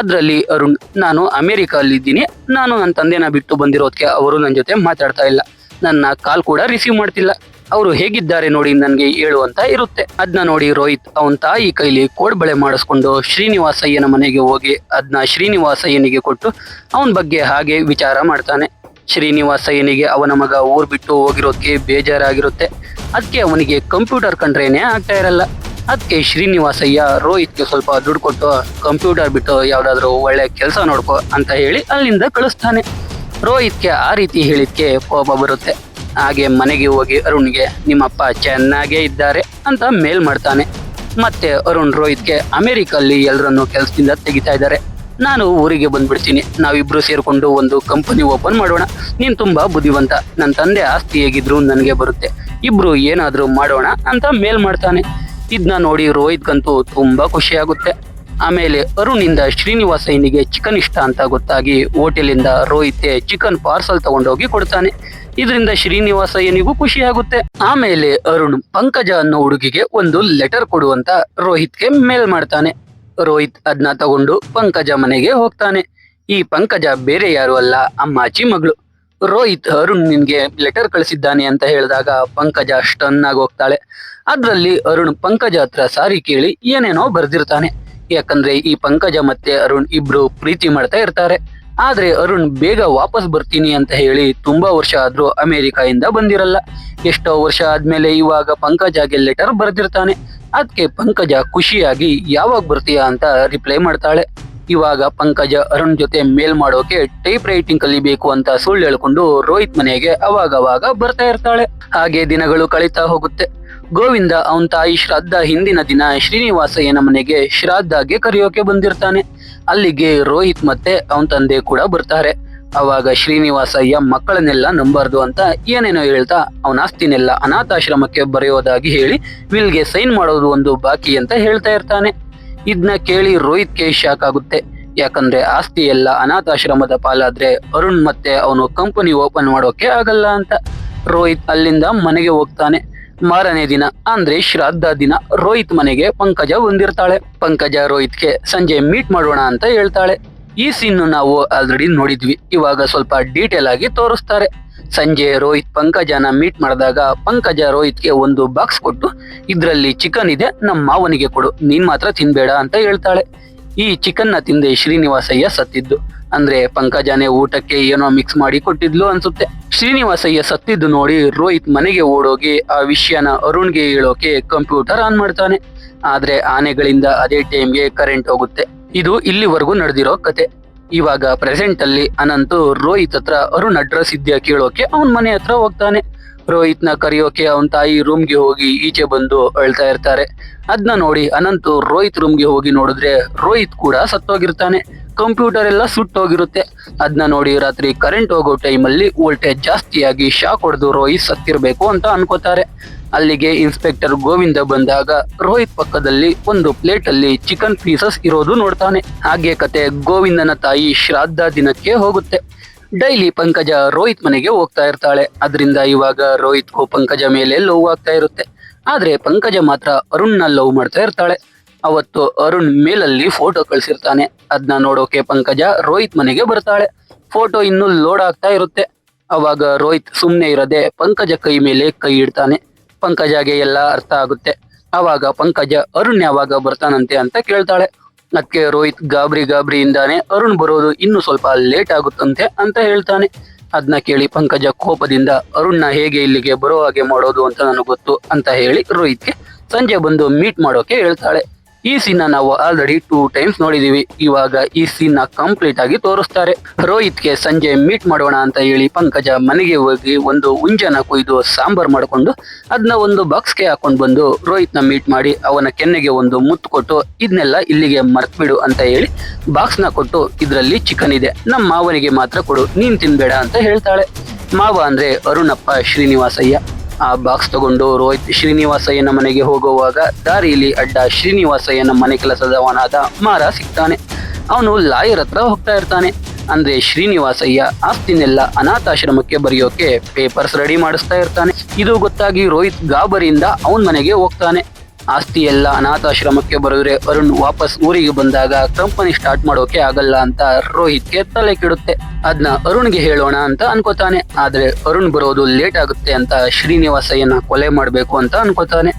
ಅದರಲ್ಲಿ ಅರುಣ್, ನಾನು ಅಮೆರಿಕ ಇದ್ದೀನಿ ನಾನು ನನ್ನ ತಂದೆನ ಬಿಟ್ಟು ಬಂದಿರೋದಕ್ಕೆ ಅವರು ನನ್ನ ಜೊತೆ ಮಾತಾಡ್ತಾ ಇಲ್ಲ. ನನ್ನ ಕಾಲ್ ಕೂಡ ರಿಸೀವ್ ಮಾಡ್ತಿಲ್ಲ. ಅವರು ಹೇಗಿದ್ದಾರೆ ನೋಡಿ ನನಗೆ ಹೇಳು ಅಂತ ಇರುತ್ತೆ. ಅದನ್ನ ನೋಡಿ ರೋಹಿತ್ ಅವನ ತಾಯಿ ಕೈಲಿ ಕೋಡ್ಬಳೆ ಮಾಡಿಸ್ಕೊಂಡು ಶ್ರೀನಿವಾಸಯ್ಯನ ಮನೆಗೆ ಹೋಗಿ ಅದನ್ನ ಶ್ರೀನಿವಾಸಯ್ಯನಿಗೆ ಕೊಟ್ಟು ಅವನ ಬಗ್ಗೆ ಹಾಗೆ ವಿಚಾರ ಮಾಡ್ತಾನೆ. ಶ್ರೀನಿವಾಸಯ್ಯನಿಗೆ ಅವನ ಮಗ ಊರ್ ಬಿಟ್ಟು ಹೋಗಿರೋದಕ್ಕೆ ಬೇಜಾರಾಗಿರುತ್ತೆ. ಅದಕ್ಕೆ ಅವನಿಗೆ ಕಂಪ್ಯೂಟರ್ ಕಂಡ್ರೇನೆ ಆಗ್ತಾ ಇರಲ್ಲ. ಅದಕ್ಕೆ ಶ್ರೀನಿವಾಸಯ್ಯ ರೋಹಿತ್ಗೆ ಸ್ವಲ್ಪ ದುಡ್ಡು ಕೊಟ್ಟು ಕಂಪ್ಯೂಟರ್ ಬಿಟ್ಟು ಯಾವ್ದಾದ್ರು ಒಳ್ಳೆ ಕೆಲಸ ನೋಡ್ಕೋ ಅಂತ ಹೇಳಿ ಅಲ್ಲಿಂದ ಕಳಿಸ್ತಾನೆ. ರೋಹಿತ್ಗೆ ಆ ರೀತಿ ಹೇಳಿದ್ಕೆ ಕೋಪ ಬರುತ್ತೆ. ಹಾಗೆ ಮನೆಗೆ ಹೋಗಿ ಅರುಣ್ಗೆ, ನಿಮ್ಮಪ್ಪ ಚೆನ್ನಾಗೇ ಇದ್ದಾರೆ ಅಂತ ಮೇಲ್ ಮಾಡ್ತಾನೆ. ಮತ್ತೆ ಅರುಣ್ ರೋಹಿತ್ಗೆ, ಅಮೆರಿಕಲ್ಲಿ ಎಲ್ಲರನ್ನು ಕೆಲಸದಿಂದ ತೆಗಿತಾ ಇದ್ದಾರೆ. ನಾನು ಊರಿಗೆ ಬಂದ್ಬಿಡ್ತೀನಿ. ನಾವಿಬ್ರು ಸೇರಿಕೊಂಡು ಒಂದು ಕಂಪನಿ ಓಪನ್ ಮಾಡೋಣ. ನೀನ್ ತುಂಬಾ ಬುದ್ಧಿವಂತ. ನನ್ನ ತಂದೆ ಆಸ್ತಿ ಹೇಗಿದ್ರು ನನಗೆ ಬರುತ್ತೆ. ಇಬ್ರು ಏನಾದ್ರೂ ಮಾಡೋಣ ಅಂತ ಮೇಲ್ ಮಾಡ್ತಾನೆ. ಇದನ್ನ ನೋಡಿ ರೋಹಿತ್ಗಂತೂ ತುಂಬಾ ಖುಷಿ ಆಗುತ್ತೆ ಆಮೇಲೆ ಅರುಣಿಂದ ಶ್ರೀನಿವಾಸಯ್ಯನಿಗೆ ಚಿಕನ್ ಇಷ್ಟ ಅಂತ ಗೊತ್ತಾಗಿ ಹೋಟೆಲಿಂದ ರೋಹಿತ್ಗೆ ಚಿಕನ್ ಪಾರ್ಸಲ್ ತಗೊಂಡೋಗಿ ಕೊಡ್ತಾನೆ. ಇದರಿಂದ ಶ್ರೀನಿವಾಸಯ್ಯನಿಗೂ ಖುಷಿ ಆಗುತ್ತೆ ಆಮೇಲೆ ಅರುಣ್ ಪಂಕಜ ಅನ್ನೋ ಹುಡುಗಿಗೆ ಒಂದು ಲೆಟರ್ ಕೊಡುವಂತ ರೋಹಿತ್ಗೆ ಮೇಲ್ ಮಾಡ್ತಾನೆ. ರೋಹಿತ್ ಅದನ್ನ ತಗೊಂಡು ಪಂಕಜ ಮನೆಗೆ ಹೋಗ್ತಾನೆ. ಈ ಪಂಕಜ ಬೇರೆ ಯಾರು ಅಲ್ಲ ಅಮ್ಮಾಚಿ ಮಗಳು. ರೋಹಿತ್ ಅರುಣ್ ನಿನ್ಗೆ ಲೆಟರ್ ಕಳಿಸಿದ್ದಾನೆ ಅಂತ ಹೇಳಿದಾಗ ಪಂಕಜ ಸ್ಟನ್ ಆಗಿ ಹೋಗ್ತಾಳೆ. ಅದರಲ್ಲಿ ಅರುಣ್ ಪಂಕಜ ಹತ್ರ ಸಾರಿ ಕೇಳಿ ಏನೇನೋ ಬರ್ದಿರ್ತಾನೆ. ಯಾಕಂದ್ರೆ ಈ ಪಂಕಜ ಮತ್ತೆ ಅರುಣ್ ಇಬ್ರು ಪ್ರೀತಿ ಮಾಡ್ತಾ ಇರ್ತಾರೆ. ಆದ್ರೆ ಅರುಣ್ ಬೇಗ ವಾಪಸ್ ಬರ್ತೀನಿ ಅಂತ ಹೇಳಿ ತುಂಬಾ ವರ್ಷ ಆದ್ರೂ ಅಮೆರಿಕಾಯಿಂದ ಬಂದಿರಲ್ಲ. ಎಷ್ಟೋ ವರ್ಷ ಆದ್ಮೇಲೆ ಇವಾಗ ಪಂಕಜಾಗೆ ಲೆಟರ್ ಬರ್ದಿರ್ತಾನೆ. ಅದಕ್ಕೆ ಪಂಕಜ ಖುಷಿಯಾಗಿ ಯಾವಾಗ ಬರ್ತೀಯಾ ಅಂತ ರಿಪ್ಲೈ ಮಾಡ್ತಾಳೆ. ಇವಾಗ ಪಂಕಜ ಅರುಣ್ ಜೊತೆ ಮೇಲ್ ಮಾಡೋಕೆ ಟೈಪ್ ರೈಟಿಂಗ್ ಕಲಿಬೇಕು ಅಂತ ಸುಳ್ಳು ಹೇಳ್ಕೊಂಡು ರೋಹಿತ್ ಮನೆಗೆ ಅವಾಗವಾಗ ಬರ್ತಾ ಇರ್ತಾಳೆ. ಹಾಗೆ ದಿನಗಳು ಕಳೀತಾ ಹೋಗುತ್ತೆ. ಗೋವಿಂದ, ಅವನ ತಾಯಿ ಶ್ರಾದ್ದ ಹಿಂದಿನ ದಿನ ಶ್ರೀನಿವಾಸಯ್ಯನ ಮನೆಗೆ ಶ್ರಾದ್ದಾಗೆ ಕರೆಯೋಕೆ ಬಂದಿರ್ತಾನೆ. ಅಲ್ಲಿಗೆ ರೋಹಿತ್ ಮತ್ತೆ ಅವನ ತಂದೆ ಕೂಡ ಬರ್ತಾರೆ. ಅವಾಗ ಶ್ರೀನಿವಾಸಯ್ಯ ಮಕ್ಕಳನ್ನೆಲ್ಲ ನಂಬಾರ್ದು ಅಂತ ಏನೇನೋ ಹೇಳ್ತಾ ಅವನ ಆಸ್ತಿನೆಲ್ಲ ಅನಾಥಾಶ್ರಮಕ್ಕೆ ಬರೆಯೋದಾಗಿ ಹೇಳಿ ವಿಲ್ಗೆ ಸೈನ್ ಮಾಡೋದು ಒಂದು ಬಾಕಿ ಅಂತ ಹೇಳ್ತಾ ಇರ್ತಾನೆ. ಇದನ್ನ ಕೇಳಿ ರೋಹಿತ್ಗೆ ಶಾಕ್ ಆಗುತ್ತೆ. ಯಾಕಂದ್ರೆ ಆಸ್ತಿ ಎಲ್ಲ ಅನಾಥಾಶ್ರಮದ ಪಾಲಾದ್ರೆ ಅರುಣ್ ಮತ್ತೆ ಅವನು ಕಂಪನಿ ಓಪನ್ ಮಾಡೋಕೆ ಆಗಲ್ಲ ಅಂತ. ರೋಹಿತ್ ಅಲ್ಲಿಂದ ಮನೆಗೆ ಹೋಗ್ತಾನೆ. ಮಾರನೇ ದಿನ ಅಂದ್ರೆ ಶ್ರಾದ್ದ ದಿನ. ರೋಹಿತ್ ಮನೆಗೆ ಪಂಕಜ ಬಂದಿರ್ತಾಳೆ. ಪಂಕಜ ರೋಹಿತ್ಗೆ ಸಂಜೆ ಮೀಟ್ ಮಾಡೋಣ ಅಂತ ಹೇಳ್ತಾಳೆ. ಈ ಸೀನ್ ನಾವು ಆಲ್ರೆಡಿ ನೋಡಿದ್ವಿ. ಇವಾಗ ಸ್ವಲ್ಪ ಡೀಟೇಲ್ ಆಗಿ ತೋರಿಸ್ತಾರೆ. ಸಂಜೆ ರೋಹಿತ್ ಪಂಕಜನ ಮೀಟ್ ಮಾಡಿದಾಗ ಪಂಕಜ ರೋಹಿತ್ಗೆ ಒಂದು ಬಾಕ್ಸ್ ಕೊಟ್ಟು, ಇದ್ರಲ್ಲಿ ಚಿಕನ್ ಇದೆ ನಮ್ಮ ಮಾವನಿಗೆ ಕೊಡು. ನೀನ್ ಮಾತ್ರ ತಿನ್ಬೇಡ ಅಂತ ಹೇಳ್ತಾಳೆ. ಈ ಚಿಕನ್ನ ತಿಂದೆ ಶ್ರೀನಿವಾಸಯ್ಯ ಸತ್ತಿದ್ದು. ಅಂದ್ರೆ ಪಂಕಜಾನೆ ಊಟಕ್ಕೆ ಏನೋ ಮಿಕ್ಸ್ ಮಾಡಿ ಕೊಟ್ಟಿದ್ಲು ಅನ್ಸುತ್ತೆ. ಶ್ರೀನಿವಾಸಯ್ಯ ಸತ್ತಿದ್ದು ನೋಡಿ ರೋಹಿತ್ ಮನೆಗೆ ಓಡೋಗಿ ಆ ವಿಷಯನ ಅರುಣ್ಗೆ ಹೇಳೋಕೆ ಕಂಪ್ಯೂಟರ್ ಆನ್ ಮಾಡ್ತಾನೆ. ಆದ್ರೆ ಆನೆಗಳಿಂದ ಅದೇ ಟೈಮ್ಗೆ ಕರೆಂಟ್ ಹೋಗುತ್ತೆ. ಇದು ಇಲ್ಲಿವರೆಗೂ ನಡೆದಿರೋ ಕತೆ. ಇವಾಗ ಪ್ರೆಸೆಂಟ್ ಅಲ್ಲಿ ಅನಂತು ರೋಹಿತ್ ಹತ್ರ ಅರುಣ್ ಅಡ್ರೆಸ್ ಇದ್ಯಾ ಕೇಳೋಕೆ ಅವನ್ ಮನೆ ಹತ್ರ ಹೋಗ್ತಾನೆ. ರೋಹಿತ್ನ ಕರೆಯೋಕೆ ಅವನ್ ತಾಯಿ ರೂಮ್ಗೆ ಹೋಗಿ ಈಚೆ ಬಂದು ಅಳ್ತಾ ಇರ್ತಾರೆ. ಅದನ್ನ ನೋಡಿ ಅನಂತು ರೋಹಿತ್ ರೂಮ್ಗೆ ಹೋಗಿ ನೋಡಿದ್ರೆ ರೋಹಿತ್ ಕೂಡ ಸತ್ತೋಗಿರ್ತಾನೆ. ಕಂಪ್ಯೂಟರ್ ಎಲ್ಲ ಸುಟ್ಟೋಗಿರುತ್ತೆ. ಅದನ್ನ ನೋಡಿ ರಾತ್ರಿ ಕರೆಂಟ್ ಹೋಗೋ ಟೈಮಲ್ಲಿ ವೋಲ್ಟೇಜ್ ಜಾಸ್ತಿಯಾಗಿ ಶಾಕ್ ಹೊಡೆದು ರೋಹಿತ್ ಸತ್ತಿರಬೇಕು ಅಂತ ಅನ್ಕೋತಾರೆ. ಅಲ್ಲಿಗೆ ಇನ್ಸ್ಪೆಕ್ಟರ್ ಗೋವಿಂದ ಬಂದಾಗ ರೋಹಿತ್ ಪಕ್ಕದಲ್ಲಿ ಒಂದು ಪ್ಲೇಟ್ ಅಲ್ಲಿ ಚಿಕನ್ ಪೀಸಸ್ ಇರೋದು ನೋಡ್ತಾನೆ. ಹಾಗೆ ಕತೆ ಗೋವಿಂದನ ತಾಯಿ ಶ್ರಾದ್ದ ದಿನಕ್ಕೆ ಹೋಗುತ್ತೆ. ಡೈಲಿ ಪಂಕಜ ರೋಹಿತ್ ಮನೆಗೆ ಹೋಗ್ತಾ ಇರ್ತಾಳೆ. ಅದರಿಂದ ಇವಾಗ ರೋಹಿತ್ಗೂ ಪಂಕಜ ಮೇಲೆ ಲವ್ ಆಗ್ತಾ ಇರುತ್ತೆ. ಆದ್ರೆ ಪಂಕಜ ಮಾತ್ರ ಅರುಣ್ನ ಲವ್ ಮಾಡ್ತಾ ಇರ್ತಾಳೆ. ಅವತ್ತು ಅರುಣ್ ಮೇಲಲ್ಲಿ ಫೋಟೋ ಕಳ್ಸಿರ್ತಾನೆ. ಅದನ್ನ ನೋಡೋಕೆ ಪಂಕಜ ರೋಹಿತ್ ಮನೆಗೆ ಬರ್ತಾಳೆ. ಫೋಟೋ ಇನ್ನೂ ಲೋಡ್ ಆಗ್ತಾ ಇರುತ್ತೆ. ಅವಾಗ ರೋಹಿತ್ ಸುಮ್ನೆ ಇರದೆ ಪಂಕಜ ಕೈ ಮೇಲೆ ಕೈ ಇಡ್ತಾನೆ. ಪಂಕಜಗೆ ಎಲ್ಲ ಅರ್ಥ ಆಗುತ್ತೆ. ಅವಾಗ ಪಂಕಜ ಅರುಣ್ ಯಾವಾಗ ಬರ್ತಾನಂತೆ ಅಂತ ಕೇಳ್ತಾಳೆ. ಅದಕ್ಕೆ ರೋಹಿತ್ ಗಾಬರಿ ಗಾಬರಿಯಿಂದಾನೆ ಅರುಣ್ ಬರೋದು ಇನ್ನು ಸ್ವಲ್ಪ ಲೇಟ್ ಆಗುತ್ತಂತೆ ಅಂತ ಹೇಳ್ತಾನೆ. ಅದನ್ನ ಕೇಳಿ ಪಂಕಜ ಕೋಪದಿಂದ, ಅರುಣ್ನ ಹೇಗೆ ಇಲ್ಲಿಗೆ ಬರೋ ಹಾಗೆ ಮಾಡೋದು ಅಂತ ನನಗೆ ಗೊತ್ತು ಅಂತ ಹೇಳಿ ರೋಹಿತ್ಗೆ ಸಂಜೆ ಬಂದು ಮೀಟ್ ಮಾಡೋಕೆ ಹೇಳ್ತಾಳೆ. ಈ ಸೀನ್ ನಾವು ಆಲ್ರೆಡಿ ಟೂ ಟೈಮ್ಸ್ ನೋಡಿದೀವಿ. ಇವಾಗ ಈ ಸೀನ್ ಕಂಪ್ಲೀಟ್ ಆಗಿ ತೋರಿಸ್ತಾರೆ. ರೋಹಿತ್ಗೆ ಸಂಜೆ ಮೀಟ್ ಮಾಡೋಣ ಅಂತ ಹೇಳಿ ಪಂಕಜ ಮನೆಗೆ ಹೋಗಿ ಒಂದು ಉಂಜನ ಕೊಯ್ದು ಸಾಂಬಾರ್ ಮಾಡಿಕೊಂಡು ಅದನ್ನ ಒಂದು ಬಾಕ್ಸ್ಗೆ ಹಾಕೊಂಡು ಬಂದು ರೋಹಿತ್ನ ಮೀಟ್ ಮಾಡಿ ಅವನ ಕೆನ್ನೆಗೆ ಒಂದು ಮುತ್ತು ಕೊಟ್ಟು ಇದನ್ನೆಲ್ಲ ಇಲ್ಲಿಗೆ ಮರ್ತ್ಬಿಡು ಅಂತ ಹೇಳಿ ಬಾಕ್ಸ್ನ ಕೊಟ್ಟು ಇದರಲ್ಲಿ ಚಿಕನ್ ಇದೆ. ನಮ್ಮ ಮಾವನಿಗೆ ಮಾತ್ರ ಕೊಡು, ನೀನ್ ತಿನ್ಬೇಡ ಅಂತ ಹೇಳ್ತಾಳೆ. ಮಾವ ಅಂದ್ರೆ ಅರುಣಪ್ಪ ಶ್ರೀನಿವಾಸಯ್ಯ. ಆ ಬಾಕ್ಸ್ ತಗೊಂಡು ರೋಹಿತ್ ಶ್ರೀನಿವಾಸಯ್ಯನ ಮನೆಗೆ ಹೋಗುವಾಗ ದಾರಿಯಲ್ಲಿ ಅಡ್ಡ ಶ್ರೀನಿವಾಸಯ್ಯನ ಮನೆ ಕೆಲಸದವನಾದ ಮಾರ ಸಿಗ್ತಾನೆ. ಅವನು ಲಾಯರ್ ಹತ್ರ ಹೋಗ್ತಾ ಇರ್ತಾನೆ. ಅಂದ್ರೆ ಶ್ರೀನಿವಾಸಯ್ಯ ಆಸ್ತಿನೆಲ್ಲ ಅನಾಥಾಶ್ರಮಕ್ಕೆ ಬರೆಯೋಕೆ ಪೇಪರ್ಸ್ ರೆಡಿ ಮಾಡಿಸ್ತಾ ಇರ್ತಾನೆ. ಇದು ಗೊತ್ತಾಗಿ ರೋಹಿತ್ ಗಾಬರಿಯಿಂದ ಅವನ ಮನೆಗೆ ಹೋಗ್ತಾನೆ. ಆಸ್ತಿ ಎಲ್ಲ ಅನಾಥಾಶ್ರಮಕ್ಕೆ ಬರೆದ್ರೆ ಅರುಣ್ ವಾಪಸ್ ಊರಿಗೆ ಬಂದಾಗ ಕಂಪನಿ ಸ್ಟಾರ್ಟ್ ಮಾಡೋಕೆ ಆಗಲ್ಲ ಅಂತ ರೋಹಿತ್ಗೆ ತಲೆ ಕೆಡುತ್ತೆ. ಅದನ್ನ ಅರುಣ್ಗೆ ಹೇಳೋಣ ಅಂತ ಅನ್ಕೋತಾನೆ. ಆದ್ರೆ ಅರುಣ್ ಬರೋದು ಲೇಟ್ ಆಗುತ್ತೆ ಅಂತ ಶ್ರೀನಿವಾಸಯ್ಯನ ಕೊಲೆ ಮಾಡಬೇಕು ಅಂತ ಅನ್ಕೋತಾನೆ.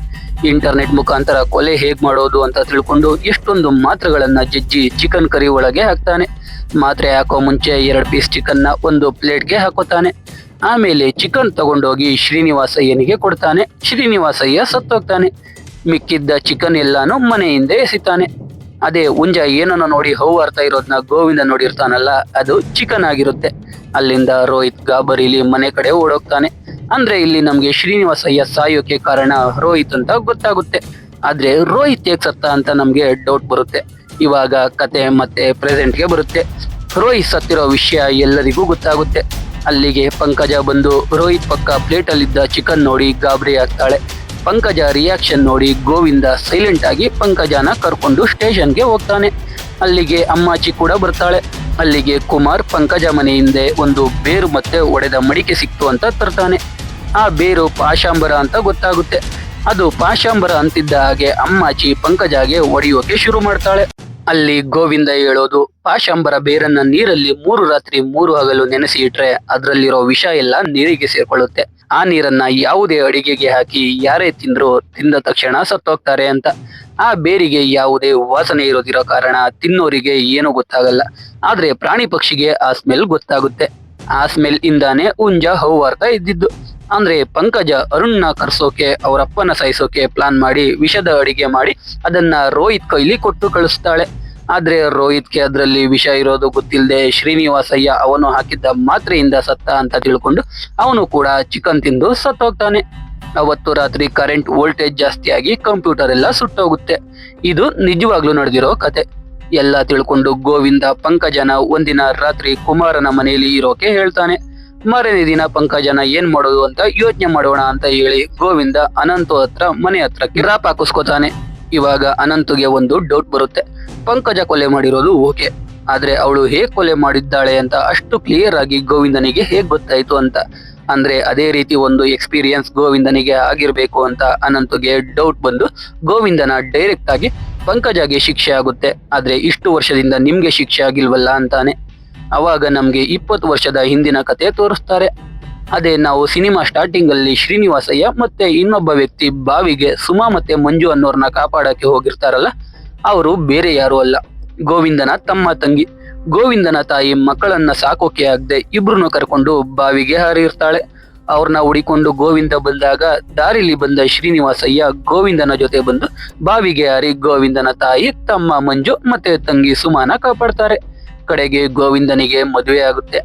ಇಂಟರ್ನೆಟ್ ಮುಖಾಂತರ ಕೊಲೆ ಹೇಗ್ ಮಾಡೋದು ಅಂತ ತಿಳ್ಕೊಂಡು ಎಷ್ಟೊಂದು ಮಾತ್ರೆಗಳನ್ನ ಜಜ್ಜಿ ಚಿಕನ್ ಕರಿ ಒಳಗೆ ಹಾಕ್ತಾನೆ. ಮಾತ್ರೆ ಹಾಕೋ ಮುಂಚೆ ಎರಡು ಪೀಸ್ ಚಿಕನ್ನ ಒಂದು ಪ್ಲೇಟ್ಗೆ ಹಾಕೋತಾನೆ. ಆಮೇಲೆ ಚಿಕನ್ ತಗೊಂಡೋಗಿ ಶ್ರೀನಿವಾಸಯ್ಯನಿಗೆ ಕೊಡ್ತಾನೆ. ಶ್ರೀನಿವಾಸಯ್ಯ ಸತ್ತೋಗ್ತಾನೆ. ಮಿಕ್ಕಿದ್ದ ಚಿಕನ್ ಎಲ್ಲಾನು ಮನೆಯಿಂದ ಎಸಿತಾನೆ. ಅದೇ ಉಂಜ ಏನನ್ನ ನೋಡಿ ಹೌವಾರ್ತಾ ಇರೋದನ್ನ ಗೋವಿಂದ ನೋಡಿರ್ತಾನಲ್ಲ, ಅದು ಚಿಕನ್ ಆಗಿರುತ್ತೆ. ಅಲ್ಲಿಂದ ರೋಹಿತ್ ಗಾಬರಿಲಿ ಮನೆ ಕಡೆ ಓಡೋಗ್ತಾನೆ. ಅಂದ್ರೆ ಇಲ್ಲಿ ನಮ್ಗೆ ಶ್ರೀನಿವಾಸಯ್ಯ ಸಾಯೋಕೆ ಕಾರಣ ರೋಹಿತ್ ಅಂತ ಗೊತ್ತಾಗುತ್ತೆ. ಆದ್ರೆ ರೋಹಿತ್ ಹೇಗ್ ಸತ್ತ ಅಂತ ನಮ್ಗೆ ಡೌಟ್ ಬರುತ್ತೆ. ಇವಾಗ ಕತೆ ಮತ್ತೆ ಪ್ರೆಸೆಂಟ್ಗೆ ಬರುತ್ತೆ. ರೋಹಿತ್ ಸತ್ತಿರೋ ವಿಷಯ ಎಲ್ಲರಿಗೂ ಗೊತ್ತಾಗುತ್ತೆ. ಅಲ್ಲಿಗೆ ಪಂಕಜ ಬಂದು ರೋಹಿತ್ ಪಕ್ಕ ಪ್ಲೇಟಲ್ಲಿದ್ದ ಚಿಕನ್ ನೋಡಿ ಗಾಬರಿ ಆಗ್ತಾಳೆ. ಪಂಕಜ ರಿಯಾಕ್ಷನ್ ನೋಡಿ ಗೋವಿಂದ ಸೈಲೆಂಟ್ ಆಗಿ ಪಂಕಜನ ಕರ್ಕೊಂಡು ಸ್ಟೇಷನ್ಗೆ ಹೋಗ್ತಾನೆ. ಅಲ್ಲಿಗೆ ಅಮ್ಮಾಚಿ ಕೂಡ ಬರ್ತಾಳೆ. ಅಲ್ಲಿಗೆ ಕುಮಾರ್ ಪಂಕಜ ಮನೆ ಹಿಂದೆ ಒಂದು ಬೇರು ಮತ್ತೆ ಒಡೆದ ಮಡಿಕೆ ಸಿಕ್ತು ಅಂತ ತರ್ತಾನೆ. ಆ ಬೇರು ಪಾಶಾಂಬರ ಅಂತ ಗೊತ್ತಾಗುತ್ತೆ. ಅದು ಪಾಶಾಂಬರ ಅಂತಿದ್ದ ಹಾಗೆ ಅಮ್ಮಾಚಿ ಪಂಕಜಾಗೆ ಒಡೆಯೋಕೆ ಶುರು ಮಾಡ್ತಾಳೆ. ಅಲ್ಲಿ ಗೋವಿಂದ ಹೇಳೋದು, ಪಾಶಾಂಬರ ಬೇರನ್ನ ನೀರಲ್ಲಿ ಮೂರು ರಾತ್ರಿ ಮೂರು ಹಗಲು ನೆನೆಸಿ ಇಟ್ರೆ ಅದರಲ್ಲಿರೋ ವಿಷ ಎಲ್ಲ ನೀರಿಗೆ ಸೇರ್ಕೊಳ್ಳುತ್ತೆ. ಆ ನೀರನ್ನ ಯಾವುದೇ ಅಡಿಗೆಗೆ ಹಾಕಿ ಯಾರೇ ತಿಂದ್ರು ತಿಂದ ತಕ್ಷಣ ಸತ್ತೋಗ್ತಾರೆ ಅಂತ. ಆ ಬೇರಿಗೆ ಯಾವುದೇ ವಾಸನೆ ಇರೋದಿರೋ ಕಾರಣ ತಿನ್ನೋರಿಗೆ ಏನೂ ಗೊತ್ತಾಗಲ್ಲ. ಆದ್ರೆ ಪ್ರಾಣಿ ಪಕ್ಷಿಗೆ ಆ ಸ್ಮೆಲ್ ಗೊತ್ತಾಗುತ್ತೆ. ಆ ಸ್ಮೆಲ್ ಇಂದಾನೆ ಉಂಜ ಹೌವಾರ್ತಾ ಇದ್ದಿದ್ದು. ಅಂದ್ರೆ ಪಂಕಜ ಅರುಣ್ನ ಕರ್ಸೋಕೆ ಅವರಪ್ಪನ ಸಾಯಿಸೋಕೆ ಪ್ಲಾನ್ ಮಾಡಿ, ವಿಷದ ಅಡಿಗೆ ಮಾಡಿ, ಅದನ್ನ ರೋಹಿತ್ ಕೈಲಿ ಕೊಟ್ಟು ಕಳಿಸ್ತಾಳೆ. ಆದ್ರೆ ರೋಹಿತ್ಗೆ ಅದರಲ್ಲಿ ವಿಷ ಇರೋದು ಗೊತ್ತಿಲ್ಲದೆ ಶ್ರೀನಿವಾಸಯ್ಯ ಅವನು ಹಾಕಿದ್ದ ಮಾತ್ರೆಯಿಂದ ಸತ್ತ ಅಂತ ತಿಳ್ಕೊಂಡು ಅವನು ಕೂಡ ಚಿಕನ್ ತಿಂದು ಸತ್ತೋಗ್ತಾನೆ. ಅವತ್ತು ರಾತ್ರಿ ಕರೆಂಟ್ ವೋಲ್ಟೇಜ್ ಜಾಸ್ತಿಯಾಗಿ ಕಂಪ್ಯೂಟರ್ ಎಲ್ಲ ಸುಟ್ಟೋಗುತ್ತೆ. ಇದು ನಿಜವಾಗ್ಲೂ ನಡೆದಿರೋ ಕತೆ. ಎಲ್ಲ ತಿಳ್ಕೊಂಡು ಗೋವಿಂದ ಪಂಕಜನ ಒಂದಿನ ರಾತ್ರಿ ಕುಮಾರನ ಮನೆಯಲ್ಲಿ ಇರೋಕೆ ಹೇಳ್ತಾನೆ. ಮಾರನೇ ದಿನ ಪಂಕಜನ ಏನ್ ಮಾಡೋದು ಅಂತ ಯೋಚನೆ ಮಾಡೋಣ ಅಂತ ಹೇಳಿ ಗೋವಿಂದ ಅನಂತು ಹತ್ರ ಮನೆ ಹತ್ರ ಕಿರಾಪ್ ಹಾಕಿಸ್ಕೋತಾನೆ. ಇವಾಗ ಅನಂತುಗೆ ಒಂದು ಡೌಟ್ ಬರುತ್ತೆ. ಪಂಕಜ ಕೊಲೆ ಮಾಡಿರೋದು ಓಕೆ. ಆದ್ರೆ ಅವಳು ಹೇಗ್ ಕೊಲೆ ಮಾಡಿದ್ದಾಳೆ ಅಂತ ಅಷ್ಟು ಕ್ಲಿಯರ್ ಆಗಿ ಗೋವಿಂದನಿಗೆ ಹೇಗ್ ಗೊತ್ತಾಯ್ತು ಅಂತ. ಅಂದ್ರೆ ಅದೇ ರೀತಿ ಒಂದು ಎಕ್ಸ್ಪೀರಿಯನ್ಸ್ ಗೋವಿಂದನಿಗೆ ಆಗಿರ್ಬೇಕು ಅಂತ ಅನಂತಗೆ ಡೌಟ್ ಬಂದು ಗೋವಿಂದನ ಡೈರೆಕ್ಟ್ ಆಗಿ ಪಂಕಜಗೆ ಶಿಕ್ಷೆ ಆಗುತ್ತೆ. ಆದ್ರೆ ಇಷ್ಟು ವರ್ಷದಿಂದ ನಿಮ್ಗೆ ಶಿಕ್ಷೆ ಆಗಿಲ್ವಲ್ಲ ಅಂತಾನೆ. ಅವಾಗ ನಮ್ಗೆ ಇಪ್ಪತ್ತು ವರ್ಷದ ಹಿಂದಿನ ಕತೆ ತೋರಿಸ್ತಾರೆ. ಅದೇ ನಾವು ಸಿನಿಮಾ ಸ್ಟಾರ್ಟಿಂಗ್ ಅಲ್ಲಿ ಶ್ರೀನಿವಾಸಯ್ಯ ಮತ್ತೆ ಇನ್ನೊಬ್ಬ ವ್ಯಕ್ತಿ ಬಾವಿಗೆ ಸುಮಾ ಮತ್ತೆ ಮಂಜು ಅನ್ನೋರ್ನ ಕಾಪಾಡಕ್ಕೆ ಹೋಗಿರ್ತಾರಲ್ಲ ಅವರು ಬೇರೆ ಯಾರು ಅಲ್ಲ. ಗೋವಿಂದನ ತಮ್ಮ ತಂಗಿ. ಗೋವಿಂದನ ತಾಯಿ ಮಕ್ಕಳನ್ನ ಸಾಕೋಕೆ ಆಗದೆ ಇಬ್ರನ್ನು ಕರ್ಕೊಂಡು ಬಾವಿಗೆ ಹಾರಿರ್ತಾಳೆ. ಅವ್ರನ್ನ ಹುಡಿಕೊಂಡು ಗೋವಿಂದ ಬಂದಾಗ ದಾರಿಲಿ ಬಂದ ಶ್ರೀನಿವಾಸಯ್ಯ ಗೋವಿಂದನ ಜೊತೆ ಬಂದು ಬಾವಿಗೆ ಹಾರಿ ಗೋವಿಂದನ ತಾಯಿ, ತಮ್ಮ ಮಂಜು ಮತ್ತೆ ತಂಗಿ ಸುಮಾನ ಕಾಪಾಡ್ತಾರೆ. ಕಡೆಗೆ ಗೋವಿಂದನಿಗೆ ಮದುವೆ ಆಗುತ್ತೆ.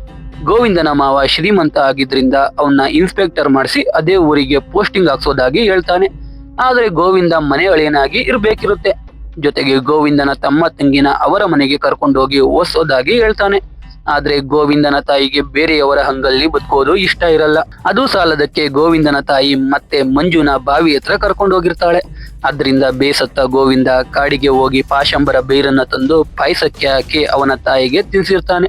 ಗೋವಿಂದನ ಮಾವ ಶ್ರೀಮಂತ ಆಗಿದ್ರಿಂದ ಅವನ್ನ ಇನ್ಸ್ಪೆಕ್ಟರ್ ಮಾಡಿಸಿ ಅದೇ ಊರಿಗೆ ಪೋಸ್ಟಿಂಗ್ ಹಾಕ್ಸೋದಾಗಿ ಹೇಳ್ತಾನೆ. ಆದ್ರೆ ಗೋವಿಂದ ಮನೆ ಇರಬೇಕಿರುತ್ತೆ ಇರ್ಬೇಕಿರುತ್ತೆ. ಜೊತೆಗೆ ಗೋವಿಂದನ ತಮ್ಮ ತಂಗಿನ ಅವರ ಮನೆಗೆ ಕರ್ಕೊಂಡೋಗಿ ಓಸೋದಾಗಿ ಹೇಳ್ತಾನೆ. ಆದ್ರೆ ಗೋವಿಂದನ ತಾಯಿಗೆ ಬೇರೆಯವರ ಹಂಗಲ್ಲಿ ಬದುಕೋದು ಇಷ್ಟ ಇರಲ್ಲ. ಅದು ಸಾಲದಕ್ಕೆ ಗೋವಿಂದನ ತಾಯಿ ಮತ್ತೆ ಮಂಜುನ ಬಾವಿ ಹತ್ರ ಕರ್ಕೊಂಡು ಹೋಗಿರ್ತಾಳೆ. ಅದ್ರಿಂದ ಬೇಸತ್ತ ಗೋವಿಂದ ಕಾಡಿಗೆ ಹೋಗಿ ಪಾಶಂಬರ ಬೇರನ್ನ ತಂದು ಪಾಯಸಕ್ಕೆ ಹಾಕಿ ಅವನ ತಾಯಿಗೆ ತಿನ್ಸಿರ್ತಾನೆ.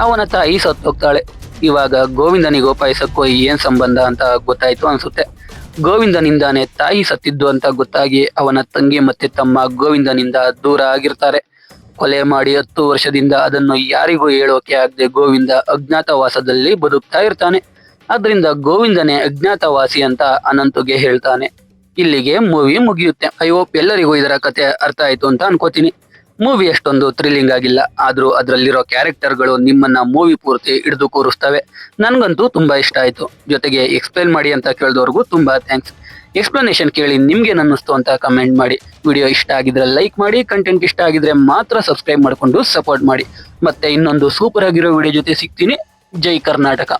ಅವನ ತಾಯಿ ಸತ್ತೋಗ್ತಾಳೆ. ಇವಾಗ ಗೋವಿಂದನಿಗೋ ಪಾಯಸಕ್ಕೋ ಏನ್ ಸಂಬಂಧ ಅಂತ ಗೊತ್ತಾಯ್ತು ಅನ್ಸುತ್ತೆ. ಗೋವಿಂದನಿಂದಾನೆ ತಾಯಿ ಸತ್ತಿದ್ದು ಅಂತ ಗೊತ್ತಾಗಿ ಅವನ ತಂಗಿ ಮತ್ತೆ ತಮ್ಮ ಗೋವಿಂದನಿಂದ ದೂರ ಆಗಿರ್ತಾರೆ. ಕೊಲೆ ಮಾಡಿ ಹತ್ತು ವರ್ಷದಿಂದ ಅದನ್ನು ಯಾರಿಗೂ ಹೇಳೋಕೆ ಆಗದೆ ಗೋವಿಂದ ಅಜ್ಞಾತವಾಸದಲ್ಲಿ ಬದುಕ್ತಾ ಇರ್ತಾನೆ. ಅದರಿಂದ ಗೋವಿಂದನೇ ಅಜ್ಞಾತವಾಸಿ ಅಂತ ಅನಂತುಗೆ ಹೇಳ್ತಾನೆ. ಇಲ್ಲಿಗೆ ಮೂವಿ ಮುಗಿಯುತ್ತೆ. ಐ ಹೋಪ್ ಎಲ್ಲರಿಗೂ ಇದರ ಕತೆ ಅರ್ಥ ಆಯ್ತು ಅಂತ ಅನ್ಕೋತೀನಿ. ಮೂವಿ ಅಷ್ಟೊಂದು ಥ್ರಿಲ್ಲಿಂಗ್ ಆಗಿಲ್ಲ. ಆದರೂ ಅದರಲ್ಲಿರೋ ಕ್ಯಾರೆಕ್ಟರ್ಗಳು ನಿಮ್ಮನ್ನ ಮೂವಿ ಪೂರ್ತಿ ಹಿಡಿದು ಕೂರಿಸ್ತವೆ. ನನಗಂತೂ ತುಂಬ ಇಷ್ಟ ಆಯಿತು. ಜೊತೆಗೆ ಎಕ್ಸ್ಪ್ಲೇನ್ ಮಾಡಿ ಅಂತ ಕೇಳಿದವ್ರಿಗೂ ತುಂಬ ಥ್ಯಾಂಕ್ಸ್ ಎಕ್ಸ್ಪ್ಲನೇಷನ್ ಕೇಳಿ ನಿಮಗೆ ಅನ್ನಿಸ್ತು ಅಂತ ಕಮೆಂಟ್ ಮಾಡಿ. ವಿಡಿಯೋ ಇಷ್ಟ ಆಗಿದ್ರೆ ಲೈಕ್ ಮಾಡಿ ಕಂಟೆಂಟ್ ಇಷ್ಟ ಆಗಿದ್ರೆ ಮಾತ್ರ ಸಬ್ಸ್ಕ್ರೈಬ್ ಮಾಡಿಕೊಂಡು ಸಪೋರ್ಟ್ ಮಾಡಿ. ಮತ್ತೆ ಇನ್ನೊಂದು ಸೂಪರ್ ಆಗಿರೋ ವಿಡಿಯೋ ಜೊತೆ ಸಿಗ್ತೀನಿ. ಜೈ ಕರ್ನಾಟಕ.